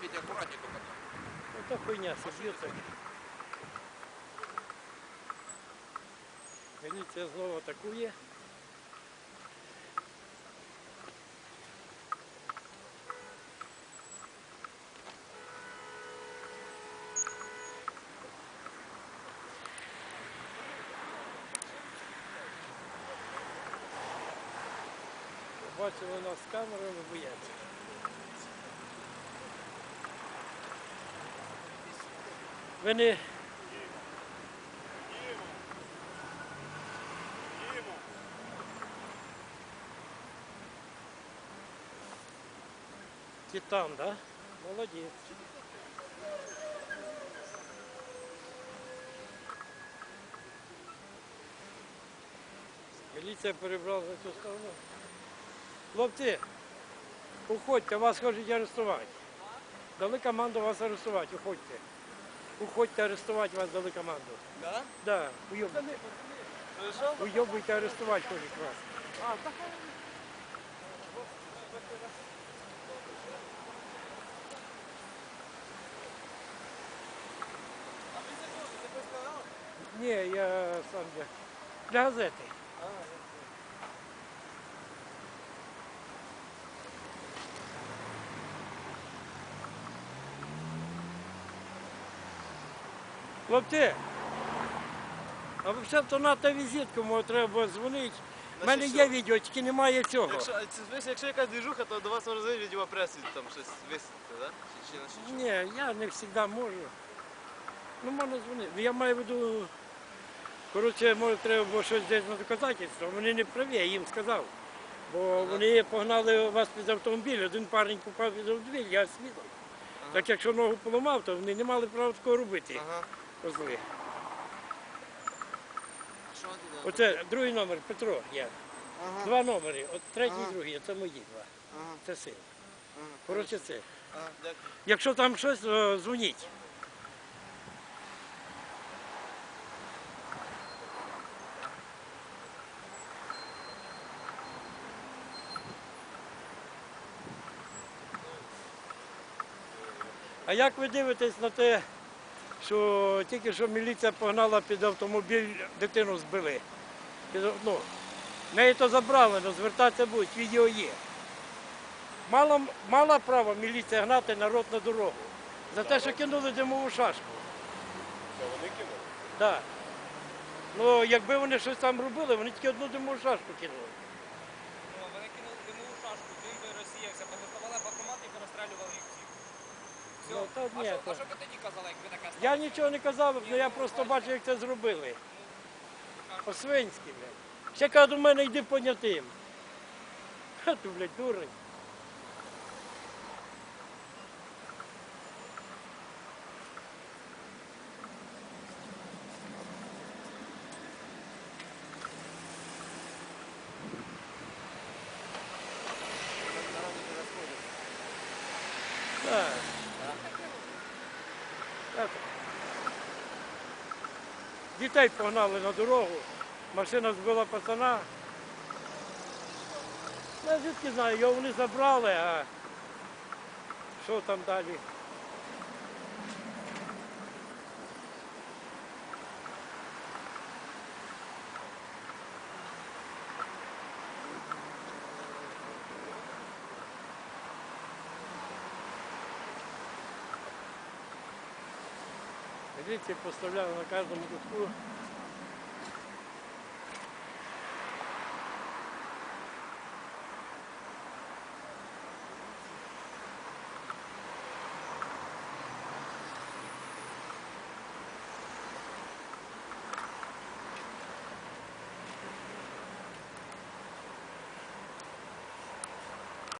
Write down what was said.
Петя, аккуратнее только там. Ото хуйня соб'ється. Міліція знову атакує. Бачили нас з камерами, бояться. Ви не Титан, да? Молодец. Міліція перебрала на цю сторону. Хлопці, уходьте, вас хочуть арестувати. Дали команду вас арестувати, уходьте. Уходьте арестувати вас дали команду. Да? Да, уйобуйте. Уйобуйте арестувати хочуть вас. Ні, я сам для газети. Хлопці, а взагалі то на та візитку, може треба дзвонити. У мене є відео, тільки немає цього. Якщо, а якщо якась движуха, то до вас може зайти відео там щось висити? Чи, чи. Ні, я не завжди можу. Ну, можна дзвонити. Я маю в виду, коротше, може, треба було щось десь на доказательство. Вони не праві, я їм сказав. Бо вони погнали вас під автомобіль, один парень попав під автомобіль, я свідок. Так якщо ногу поламав, то вони не мали права такого робити. Ага. Козли. Оце другий номер Петро є. Ага. Два номери. От третій, Ага. другий, це мої два. Ага. Це син. Ага. Коротше, це. Ага. Якщо там щось, то дзвоніть. А як ви дивитесь на те, що тільки що міліція погнала під автомобіль, дитину збили? Ну, неї то забрали, але звертатися будуть, відео є. Мала, мала право міліція гнати народ на дорогу за те, що кинули димову шашку. Вони кинули. Так. Ну, якби вони щось там робили, вони тільки одну димову шашку кинули. Ну, та а, ні, що, то- а що ви тоді казали, якби таке сталося? Я нічого не казав, але я просто бачив, як це зробили. По-свинськи, блядь. Ще кажуть, до мене йди понятим. Ха, ти, блядь, дурень. Так. Дітей погнали на дорогу, машина збила пацана. Я звідки знаю, його вони забрали, а що там далі? Міліції поставляли на кожному кутку